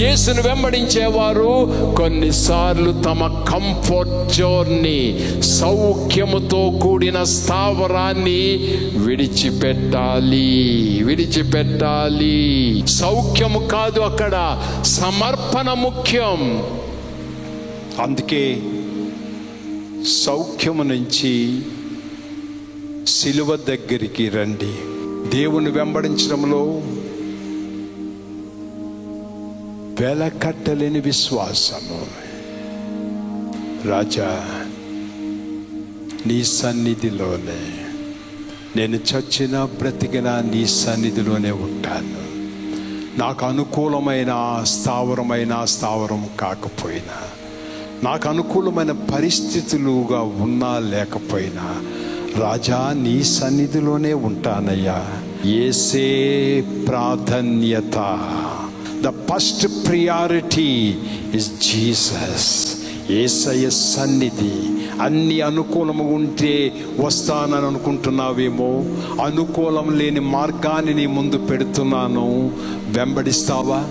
యేసును వెంబడించేవారు కొన్నిసార్లు తమ కంఫర్ట్ జోన్ని సౌఖ్యముతో కూడిన స్థావరాన్ని విడిచిపెట్టాలి విడిచిపెట్టాలి. సౌఖ్యము కాదు అక్కడ సమర్పణ ముఖ్యం. అందుకే సౌఖ్యము నుంచి సిలువ దగ్గరికి రండి. దేవుని వెంబడించడంలో వెలకట్టలేని విశ్వాసము. రాజా నీ సన్నిధిలోనే నేను చచ్చిన బ్రతికిన నీ సన్నిధిలోనే ఉంటాను. నాకు అనుకూలమైన స్థావరమైన స్థావరం కాకపోయినా నాకు అనుకూలమైన పరిస్థితులుగా ఉన్నా లేకపోయినా రాజా నీ సన్నిధిలోనే ఉంటానయ్యా. ఏసే ప్రాధాన్యత. The first priority is Jesus ఏసయ సన్నిధి. అన్ని అనుకూలము ఉంటే వస్తానని అనుకుంటున్నావేమో? అనుకూలం లేని మార్గాన్ని నీ ముందు పెడుతున్నాను. వెంబడిస్తావా?